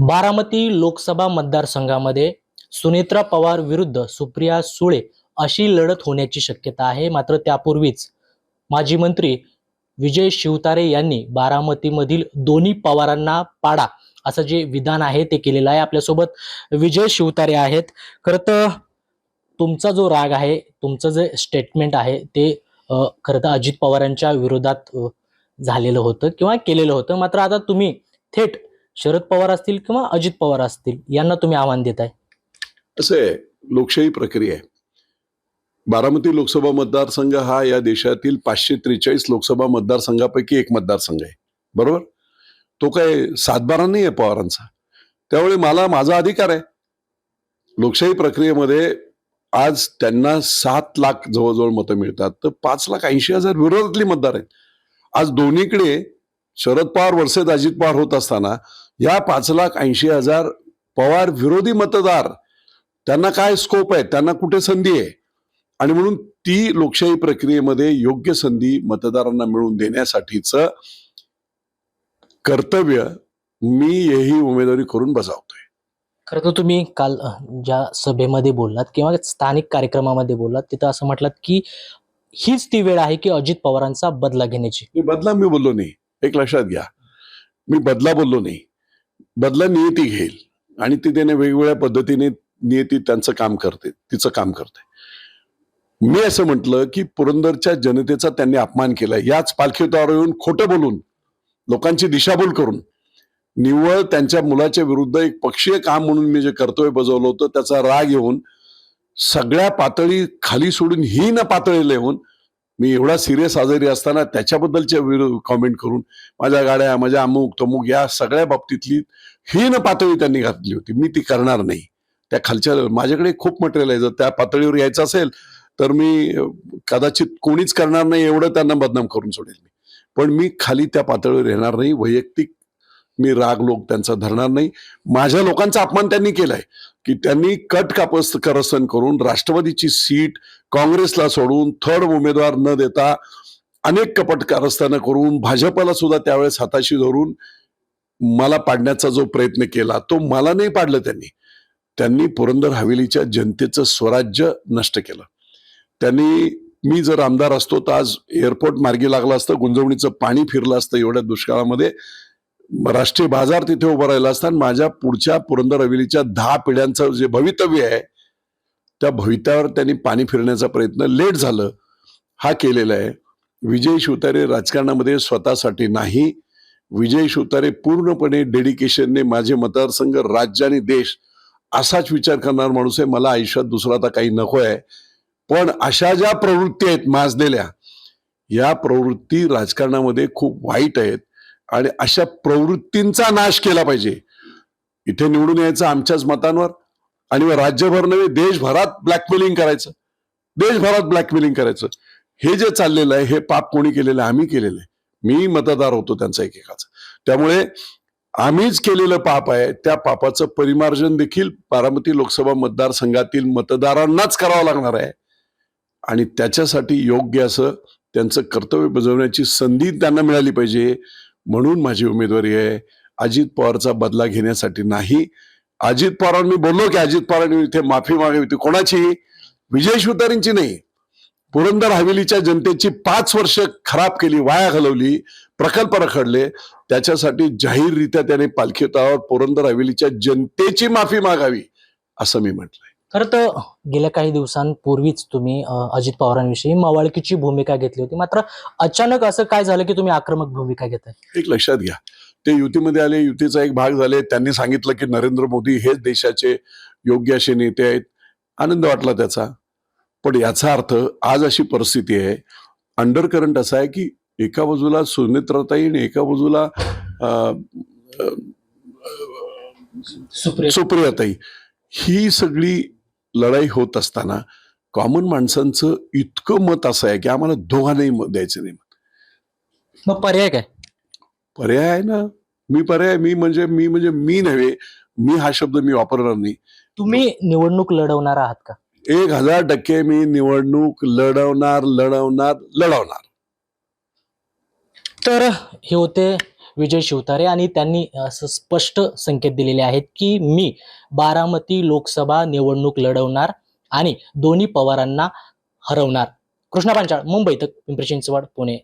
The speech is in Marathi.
बारामती लोकसभा मतदारसंघामध्ये सुनेत्रा पवार विरुद्ध सुप्रिया सुळे अशी लढत होण्याची शक्यता आहे. मात्र त्यापूर्वीच माजी मंत्री विजय शिवतारे यांनी बारामतीमधील दोन्ही पवारांना पाडा असं जे विधान आहे ते केलेलं आहे. आपल्यासोबत विजय शिवतारे आहेत. खरं तर तुमचा जो राग आहे तुमचं जे स्टेटमेंट आहे ते खरं तर अजित पवारांच्या विरोधात झालेलं होतं किंवा केलेलं होतं. मात्र आता तुम्ही थेट शरद पवार असतील किंवा अजित पवार असतील यांना तुम्ही आव्हान देताय? असं आहे लोकशाही प्रक्रिया आहे. बारामती लोकसभा मतदारसंघ हा या देशातील पाचशे त्रेचाळीस लोकसभा मतदारसंघापैकी एक मतदारसंघ आहे. बरोबर? तो काय सातबारा नाही आहे पवारांचा. त्यामुळे मला माझा अधिकार आहे. लोकशाही प्रक्रियेमध्ये आज त्यांना सात लाख जवळजवळ मतं मिळतात. तर पाच लाख ऐंशी हजार विरोधातली मतदार आहेत. आज दोन्हीकडे शरद पवार वर्सेस अजित पवार होत असताना या पाच लाख ऐंशी हजार पवार विरोधी मतदार त्यांना काय स्कोप आहे? त्यांना कुठे संधी आहे? आणि म्हणून ती लोकशाही प्रक्रियेमध्ये योग्य संधी मतदारांना मिळवून देण्यासाठीचं कर्तव्य मी ही उमेदवारी करून बजावतोय. खरं तर तुम्ही काल ज्या सभेमध्ये बोललात किंवा स्थानिक कार्यक्रमामध्ये बोललात तिथं असं म्हटलात की हीच ती वेळ आहे की अजित पवारांचा बदला घेण्याची. मी बदला मी बोललो नाही. एक लक्षात घ्या. मी बदला बोललो नाही. बदला नियती घेईल. आणि ती त्याने वेगवेगळ्या पद्धतीने नियती त्यांचं काम करते तिचं काम करते. मी असं म्हटलं की पुरंदरच्या जनतेचा त्यांनी अपमान केला. याच पालखीतावर येऊन खोटं बोलून लोकांची दिशाभूल करून. निव्वळ त्यांच्या मुलाच्या विरुद्ध एक पक्षीय काम म्हणून मी जे कर्तव्य बजावलं होतं त्याचा राग येऊन सगळ्या पातळी खाली सोडून ही न पातळीला येऊन मी एवढा सिरियस आजारी असताना त्याच्याबद्दलच्या विरोध कॉमेंट करून माझ्या गाड्या माझ्या अमुक तमुक या सगळ्या बाबतीतली हीन पातळी त्यांनी घातली होती. मी ती करणार नाही. त्या खालच्या माझ्याकडे खूप मटेरियल आहे. जर त्या पातळीवर यायचं असेल तर मी कदाचित कोणीच करणार नाही एवढं त्यांना बदनाम करून सोडेल मी. पण मी खाली त्या पातळीवर येणार नाही. वैयक्तिक मी राग लोक त्यांचा धरणार नाही. माझ्या लोकांचा अपमान त्यांनी केलाय की त्यांनी कट कापस करसन करून राष्ट्रवादीची सीट काँग्रेसला सोडून थर्ड उमेदवार न देता अनेक कपट कारस्थानं करून भाजपला सुद्धा त्यावेळेस हाताशी धरून मला पाडण्याचा जो प्रयत्न केला तो मला नाही पाडलं त्यांनी. त्यांनी पुरंदर हवेलीच्या जनतेचं स्वराज्य नष्ट केलं. त्यांनी मी जर आमदार असतो तर आज एअरपोर्ट मार्गी लागला असतं गुंजवणीचं पाणी फिरलं असतं एवढ्या दुष्काळामध्ये राष्ट्रीय बाजार तिथे उभं राहिला असता माझ्या पुढच्या पुरंदर हवेलीच्या दहा पिढ्यांचं जे भवितव्य आहे त्या भवित्यावर त्यांनी पाणी फिरण्याचा प्रयत्न लेट झालं. हा केलेला आहे. विजय शिवतारे राजकारणामध्ये स्वतःसाठी नाही. विजय शिवतारे पूर्णपणे डेडिकेशनने माझे मतदारसंघ राज्य आणि देश असाच विचार करणार माणूस आहे. मला आयुष्यात दुसरा आता काही नको आहे. पण अशा ज्या प्रवृत्ती आहेत माजलेल्या या प्रवृत्ती राजकारणामध्ये खूप वाईट आहेत. आणि अशा प्रवृत्तींचा नाश केला पाहिजे. इथे निवडून यायचं आमच्याच मतांवर आणि राज्यभर नव्हे देशभरात ब्लॅकमेलिंग करायचं. देशभरात ब्लॅकमेलिंग करायचं. हे जे चाललेलं आहे हे पाप कोणी केलेलं आहे आम्ही केलेलं आहे. मी मतदार होतो त्यांचा एकेकाचा. त्यामुळे आम्हीच केलेलं पाप आहे त्या पापाचं परिमार्जन देखील बारामती लोकसभा मतदारसंघातील मतदारांनाच करावं लागणार आहे. आणि त्याच्यासाठी योग्य असं त्यांचं कर्तव्य बजावण्याची संधी त्यांना मिळाली पाहिजे. म्हणून माझी उमेदवारी आहे. अजित पवारचा बदला घेण्यासाठी नाही. अजित पवारांनी बोललो की अजित पवारांनी इथे माफी मागावी होती कोणाची? विजय शिवतारींची नाही. पुरंदर हवेलीच्या जनतेची पाच वर्ष खराब केली वाया घालवली प्रकल्प रखडले. त्याच्यासाठी जाहीररित्या त्याने पालखी तळावर पुरंदर हवेलीच्या जनतेची माफी मागावी असं मी म्हटलंय. खरं तर गेल्या काही दिवसांपूर्वीच तुम्ही अजित पवारांविषयी मवाळकीची भूमिका घेतली होती. मात्र अचानक असं काय झालं की तुम्ही आक्रमक भूमिका घेताय? एक लक्षात घ्या. ते युतीमध्ये आले युतीचा एक भाग झाले. त्यांनी सांगितलं की नरेंद्र मोदी हेच देशाचे योग्य असे नेते आहेत. आनंद वाटला त्याचा. पण याचा अर्थ आज अशी परिस्थिती आहे. अंडर करंट असा आहे की एका बाजूला सुनेत्रताई आणि एका बाजूला सुप्रियाताई ही सगळी लढाई होत असताना कॉमन माणसांचं इतकं मत असं आहे की आम्हाला दोघांनाही मत द्यायचं नाही मग पर्याय काय? पर्याय आहे ना. मी पर्याय मी म्हणजे मी म्हणजे मी नव्हे मी हा शब्द मी वापरणार नाही. तुम्ही निवडणूक लढवणार आहात का? एक हजार टक्के मी निवडणूक लढवणार लढवणार लढवणार. तर हे होते विजय शिवतारे आणि त्यांनी असं स्पष्ट संकेत दिलेले आहेत की मी बारामती लोकसभा निवडणूक लढवणार आणि दोन्ही पवारांना हरवणार. कृष्णा पांचाळ मुंबई तर पिंपरी चिंचवड पुणे.